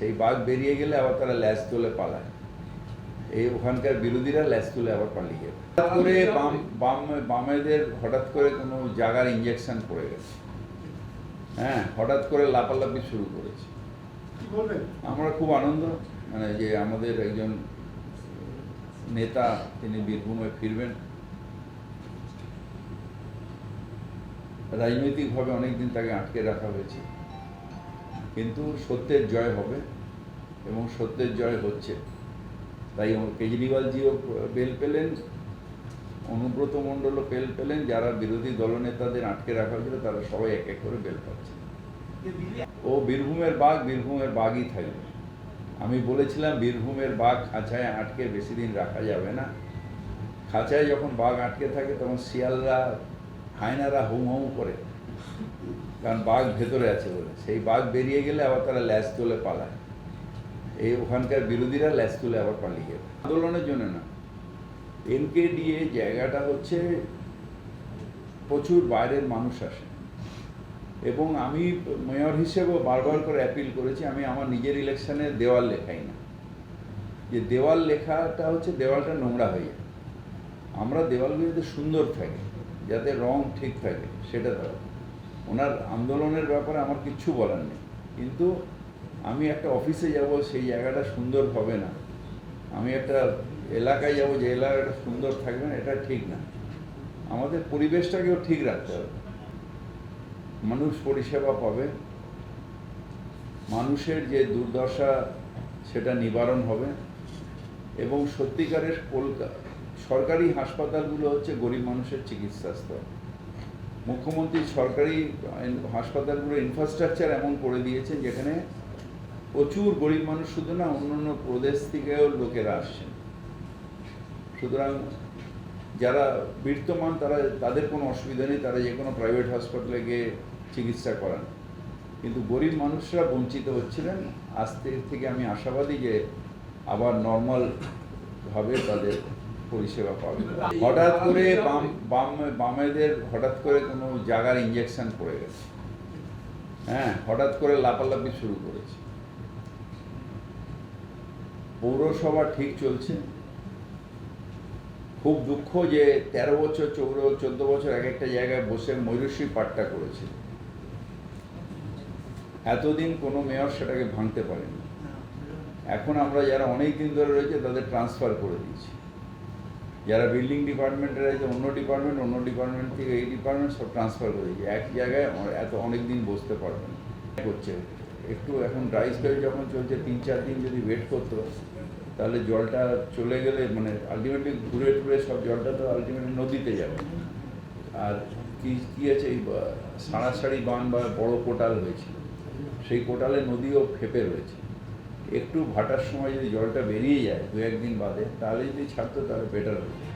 সেই বাঘ বেরিয়ে গেলে আবার তারা ল্যাস তুলে পালায়। এই ওখানকার বিরোধীরা ল্যাস তুলে আবার পালিয়ে যাবে হঠাৎ করে বাম বাম বামেদের হঠাৎ করে কোনো জায়গার ইঞ্জেকশন পড়ে গেছে। হ্যাঁ হঠাৎ করে লাপালাপি শুরু করেছে। আমরা খুব আনন্দ মানে যে আমাদের একজন নেতা তিনি বীরভূমে ফিরবেন। রাজনৈতিকভাবে অনেকদিন তাকে আটকে রাখা হয়েছে। কিন্তু সত্যের জয় হবে এবং সত্যের জয় হচ্ছে। তাই কেজরিওয়ালজিও বেল পেলেন, অনুব্রত মণ্ডলও বেল পেলেন, যারা বিরোধী দলনেতাদের আটকে রাখা হয়েছিল, তারা সবাই এক এক করে বেল পাচ্ছে। ও বীরভূমের বাঘ, বীরভূমের বাঘই থাকবে। আমি বলেছিলাম, বীরভূমের বাঘ খাঁচায় আটকে বেশি দিন রাখা যাবে না। খাঁচায় যখন বাঘ আটকে থাকে, তখন শিয়ালরা, হায়নারা হুম হুম করে। কারণ বাঘ ভেতরে আছে বলে। সেই বাঘ বেরিয়ে গেলে আবার তারা ল্যাস তুলে পালায়। এই ওখানকার বিরোধীরা ল্যাস তুলে আবার পালিয়ে যাবে আন্দোলনের জন্য না। এনকেডিএ জায়গাটা হচ্ছে প্রচুর বাইরের মানুষ আসে। এবং আমি মেয়র হিসেবেও বারবার করে অ্যাপিল করেছি, আমি আমার নিজের ইলেকশনে দেওয়াল লেখাই না। যে দেওয়াল লেখাটা হচ্ছে দেওয়ালটা নোংরা হয়ে যায়। আমরা দেওয়ালগুলো যাতে সুন্দর থাকে, যাতে রং ঠিক থাকে, সেটা দেওয়া ওনার আন্দোলনের ব্যাপারে আমার কিচ্ছু বলার নেই। কিন্তু আমি একটা অফিসে যাব, সেই জায়গাটা সুন্দর হবে না। আমি একটা এলাকায় যাব, যে এলাকাটা সুন্দর থাকবে না, এটা ঠিক না। আমাদের পরিবেশটাকেও ঠিক রাখতে হবে। মানুষ পরিষেবা পাবে। মানুষের যে দুর্দশা, সেটা নিবারণ হবে। এবং সত্যিকারের কলকাতা সরকারি হাসপাতালগুলো হচ্ছে গরিব মানুষের চিকিৎসাস্থল। মুখ্যমন্ত্রী সরকারি হাসপাতালগুলো ইনফ্রাস্ট্রাকচার এমন করে দিয়েছেন যেখানে প্রচুর গরিব মানুষ শুধু না অন্যান্য প্রদেশ থেকেও লোকেরা আসছেন। সুতরাং যারা বিত্তমান তারা, তাদের কোনো অসুবিধা নেই, তারা যে কোনো প্রাইভেট হাসপাতালে গিয়ে চিকিৎসা করান। কিন্তু গরিব মানুষরা বঞ্চিত হচ্ছিলেন। আজ থেকে- আমি আশাবাদী যে আবার নর্মাল ভাবে তাদের পরিষেবা পাবে। হঠাৎ করে বাম বাম বামেদের হঠাৎ করে কোনো জায়গার ইঞ্জেকশন পড়ে গেছে। হ্যাঁ হঠাৎ করে লাপালাপি শুরু করেছে। পৌরসভা ঠিক চলছে। খুব দুঃখ যে তেরো বছর চৌদ্দ চোদ্দ বছর এক একটা জায়গায় বসে ময়ূরশ্রী পাট্টা করেছে। এতদিন কোনো মেয়র সেটাকে ভাঙতে পারেনি। এখন আমরা যারা অনেক দিন ধরে রয়েছে তাদের ট্রান্সফার করে দিয়েছি। যারা বিল্ডিং ডিপার্টমেন্টে রয়েছে অন্য ডিপার্টমেন্ট অন্য ডিপার্টমেন্ট থেকে এই ডিপার্টমেন্ট সব ট্রান্সফার করে দিয়েছি এক জায়গায় এত অনেক দিন বসতে পারবে না। করছে। একটু এখন ড্রাই স্পেল যখন চলছে, তিন চার দিন যদি ওয়েট করতো, তাহলে জলটা চলে গেলে মানে আলটিমেটলি ঘুরে টুরে সব জলটা তো আলটিমেটলি নদীতে যাবে। আর কি কি আছে এই সাড়াসাড়ি বান বা বড় কোটাল হয়েছিল সেই কোটালে নদীও ফেপে রয়েছে। একটু ভাটার সময় যদি জলটা বেরিয়ে যায় দু একদিন বাদে তাহলে যদি ছাড়তো, তাহলে বেটার হতো।